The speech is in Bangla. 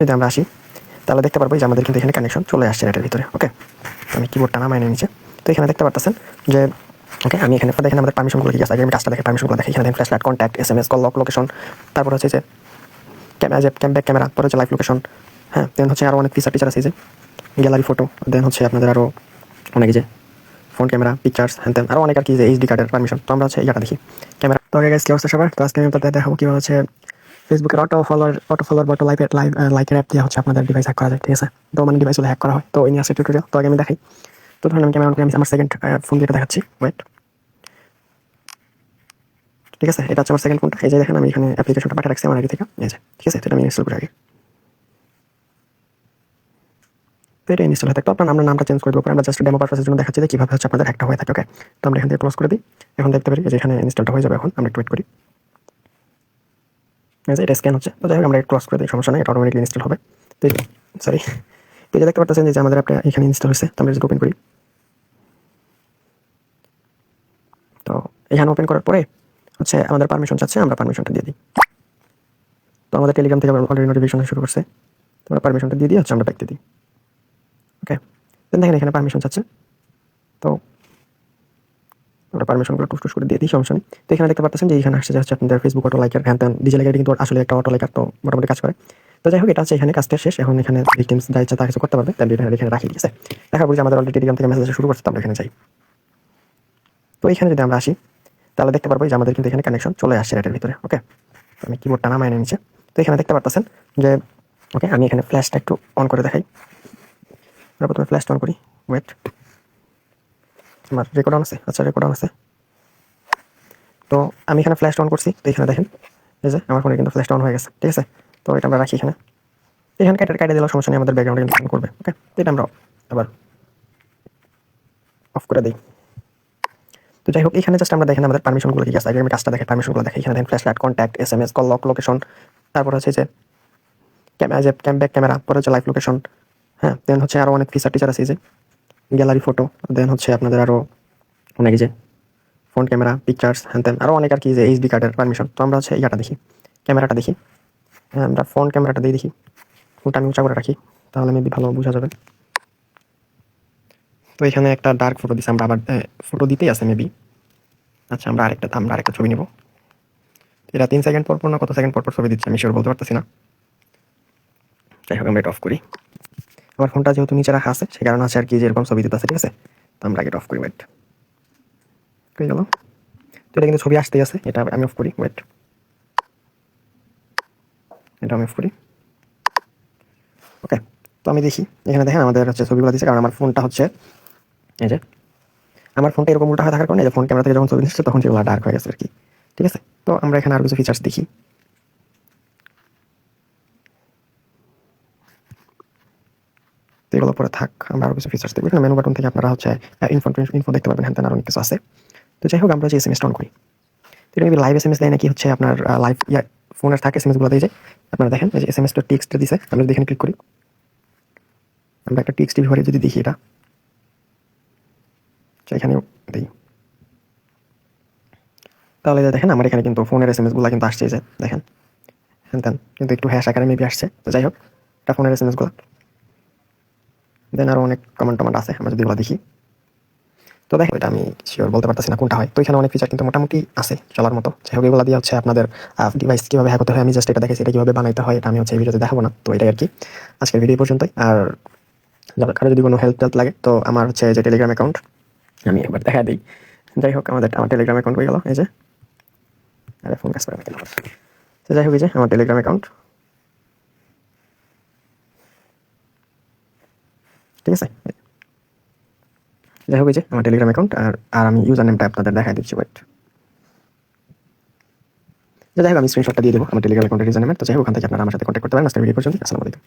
যদি আমরা আসি, তাহলে দেখতে পারব যে আমাদের কিন্তু এখানে কানেকশন চলে আসছে এটার ভিতরে ওকে আমি কিবোর্ডটা নামাই নিয়ে নিচে তো এখানে দেখতে পারতেছেন যে ওকে আমি এখানে, দেখেন আমাদের পারমিশনগুলো কি আছে? আগে আমি কাজটা দেখে পারমিশনগুলো দেখি, এখানে flash light contact S M S call lock location তারপর হচ্ছে যে ক্যামেরা যে ক্যাম ব্যাক ক্যামেরা পরে হচ্ছে লাইভ লোকেশন হ্যাঁ দেন হচ্ছে আরও অনেক ফিচার টিচার আছে যে গ্যালারি ফটো দেন হচ্ছে আপনাদের আরও অনেক যে ফোন ক্যামেরা পিকচার্স হ্যান তেন আরও অনেক আর কি যে এইচডি কার্ডের পারমিশন তো আমরা হচ্ছে ইয়াটা দেখি। ক্যামেরা তো আগে গাইস কি অবস্থা সবার? তো আজকে আমি আপনাদের দেখাবো কীভাবে হচ্ছে ফেসবুকের অটো ফলোয়ার অটো ফলোয়ার বা অটো লাইভ লাইভ লাইকের অ্যাপ দিয়ে হচ্ছে আপনাদের ডিভাইস হ্যাক করা যায়, ঠিক আছে? তো মানে ডিভাইসগুলো হ্যাক করা হয়। তো এই নিয়ে আসছে টিউটোরিয়াল তো আগে আমি দেখাই। তো ধরুন আমি ক্যামেরা আমি আমার সেকেন্ড ফোন দিয়ে দেখাচ্ছি ওয়েট ঠিক আছে? এটা হচ্ছে আমার সেকেন্ড ফোনটা এই যে দেখেন আমি এখানে অ্যাপ্লিকেশনটা পাঠিয়ে রাখছি আমার আগে থেকে। এই যে, ঠিক আছে? এটা আমি ইনস্টল করে আগে। এটা ইনস্টল হয়ে থাকতো আপনার নামটা চেঞ্জ করে দেবো। আমরা জাস্ট ডেমো পারপাসের জন্য দেখাচ্ছি যে কীভাবে হচ্ছে আপনাদের একটা হয়ে থাকে ওকে তো আমরা এখান থেকে ক্লোজ করে দিই। এখন দেখতে পারি যে এখানে ইনস্টলটা হয়ে যাবে এখন। আমরা একটু ওয়েট করি। এটা স্ক্যান হচ্ছে। তো যাই হোক, আমরা ক্লোজ করে দিই, সমস্যা নেই, এটা ইনস্টল হবে। তো সরি তো যে দেখতে পাচ্ছেন যে আমাদের অ্যাপটা এখানে ইনস্টল হয়েছে, তো আমরা যদি ওপেন করি। তো এখানে ওপেন করার পরে হচ্ছে আমাদের পারমিশন চাচ্ছে, আমরা পারমিশনটা দিয়ে দিই। তো আমাদের টেলিগ্রাম থেকে অলরেডি নোটিফিকেশন শুরু করছে। তো আমরা পারমিশনটা দিয়ে দিই হচ্ছে আমরা ব্যাক দিয়ে দিই। ওকে দেখেন এখানে পারমিশন চাচ্ছে। তো আমরা পারমিশনগুলো টুস টুস করে দিয়ে দিই, সমস্যা নেই। তো এখানে দেখতে পাচ্ছেন যে এখানে আসছে যে হচ্ছে আপনাদের ফেসবুক অটো লাইকার হ্যান ত্যান ডিজে লাইকার কিন্তু আসলে একটা অটো লাইকার তো মোটামুটি কাজ করে। তো যাই হোক, এটা হচ্ছে এখানে কাজটা শেষ। এখন এখানে ভিকটিমস যা ইচ্ছা তা কিছু করতে পারবে তাহলে এটা এখানে রাখি ঠিক আছে দেখা যে আমাদের অলরেডি টেলিগ্রাম থেকে মেসেজ শুরু করছে আমরা এখানে যাই। তো এখানে যদি আমরা আসি, তাহলে দেখতে পারব যে আমাদের কিন্তু এখানে কানেকশন চলে আসছে এটার ভিতরে ওকে আমি কিবোর্ডটা নামাই নিয়ে নিচে তো এখানে দেখতে পারতেছেন যে ওকে আমি এখানে ফ্ল্যাশটা একটু অন করে দেখাই। আমরা প্রথমে ফ্ল্যাশটা অন করি ওয়েট আমার রেকর্ড অন আছে? আচ্ছা রেকর্ড অন আছে। তো আমি এখানে ফ্ল্যাশ অন করছি, তো এখানে দেখেন, এই যে আমার ফোনে কিন্তু ফ্ল্যাশ অন হয়ে গেছে, ঠিক আছে? তো এটা আমরা রাখি এখানে। এখানে কেটে কেটে দিলেও সমস্যা নেই, আমাদের ব্যাকগ্রাউন্ডে কিন্তু করবে ওকে তো এটা আমরা আবার অফ করে দিই। তো যাই হোক, এখানে জাস্ট আমরা দেখেন আমাদের পারমিশনগুলো কি আছে। আগে আমি কাজটা দেখে পারমিশনগুলো দেখি এখানে দেখেন flash light contact S M S call lock location তারপর হচ্ছে যে ক্যামেরা যে ক্যাম ব্যাক ক্যামেরা পরে হচ্ছে লাইভ লোকেশন হ্যাঁ? দেন হচ্ছে আরও অনেক ফিচার টিচার আছে যে। গ্যালারি ফটো দেন হচ্ছে আপনাদের আরও অনেক যে ফোন ক্যামেরা পিকচার্স হ্যান তেন আরও অনেক আর কি যে এইচডি কার্ডের পারমিশন তো আমরা হচ্ছে ইয়াটা দেখি ক্যামেরাটা দেখি। হ্যাঁ আমরা ফোন ক্যামেরাটা দিয়ে দেখি ফোনটা আমি উঁচা করে রাখি, তাহলে মেবি ভালো বোঝা যাবে। তো এখানে একটা ডার্ক ফটো দিছি, আমরা আবার ফটো দিতেই আছে মেবি আচ্ছা আমরা আরেকটা আমরা আরেকটা ছবি নেব। এটা তিন সেকেন্ড পর পর না, কত সেকেন্ড পর পর ছবি দিচ্ছে, আমি শিওর বলতে পারতেছি না। যাই হোক, আমরা এটা অফ করি। আমার ফোনটা যেহেতু নিচে রাখা আছে সে কারণে আছে আর কি যেরকম ছবি দিতে আছে ঠিক আছে? তো আমরা এটা অফ করি ওয়েট হয়ে গেল। তো এটা কিন্তু ছবি আসতেই আছে, এটা আমি অফ করি ওয়েট এটা আমি অফ করি। ওকে তো আমি দেখি। এখানে দেখেন আমাদের হচ্ছে ছবিগুলো দিচ্ছে কারণ আমার ফোনটা হচ্ছে, এই যে, আমার ফোনটা এরকম উল্টা হয়ে থাকার কারণে যে ফোন ক্যামেরা থেকে যখন ছবি নিচ্ছে, তখন সেগুলো ডার্ক হয়ে গেছে আর কি, ঠিক আছে? তো আমরা এখানে আর কিছু ফিচার্স দেখি। তো এগুলো পরে থাক আমরা আরও কিছু ফিচার্স দেখব। এখানে মেনু বাটন থেকে আপনারা হচ্ছে ইনফো দেখতে পারবেন। আরও অনেক কিছু আছে। তো যাই হোক আমরা যে এস অন করি। তো লাইভ এস এম এস দেয় নাকি হচ্ছে আপনার লাইভ ইয়া ফোনের থাকে এস এম এসগুলো দিয়ে যায় আপনারা দেখেন এই যে এস এম এসটা টেক্সট দিছে আমরা যদি এখানে ক্লিক করি আমরা একটা টেক্সট ভিভারে যদি দেখি এটা। আচ্ছা, এখানেও দিই। তাহলে দেখেন আমার এখানে কিন্তু ফোনের এস এম এসগুলো কিন্তু আসছে যে দেখেন। হ্যান কিন্তু একটু হ্যাশ আকারে মেবি আসছে। তো যাই হোক এটা ফোনের এস এম এসগুলো দেন আরও অনেক কমেন্ট টমেন্ট আছে, আমরা যদি এগুলো দেখি। তো দেখো, এটা আমি শিওর বলতে পারতেছি না কোনটা হয়। তো এখানে অনেক ফিচার কিন্তু মোটামুটি আছে, চলার মতো। যাই হোক, এগুলো দিয়ে হচ্ছে আপনাদের ডিভাইস কীভাবে হ্যাক হতে হয়, আমি জাস্ট এটা দেখেছি এটা কীভাবে বানাইতে হয়, এটা আমি হচ্ছে এই ভিডিওতে দেখাবো না। তো এটাই আর কি আজকের ভিডিও পর্যন্তই। আর কারও যদি কোনো হেল্প টেল্প লাগে, তো আমার হচ্ছে যে টেলিগ্রাম অ্যাকাউন্ট আমি একবার দেখা দিই। যাই হোক, আমাদের, আমার টেলিগ্রাম অ্যাকাউন্ট হয়ে গেল, এই যে। আরে ফোন কাজ করে কেন? যাই হোক, এই যে, আমার টেলিগ্রাম অ্যাকাউন্ট ঠিক আছে? যাই হোক যে আমার টেলিগ্রাম অ্যাকাউন্ট আর আর আমি ইউজার নেমটা আপনাদের দেখাই দিচ্ছি ওয়েট যাই হোক, আমি স্ক্রিনশটটা দিয়ে দেবো আমার টেলিগ্রাম অ্যাকাউন্টের ইউজার নেমের তো যাই হোক, ওখান থেকে আপনারা আমার সাথে কন্ট্যাক্ট করতে পারেন। আজকের ভিডিও পর্যন্ত আসসালামু আলাইকুম।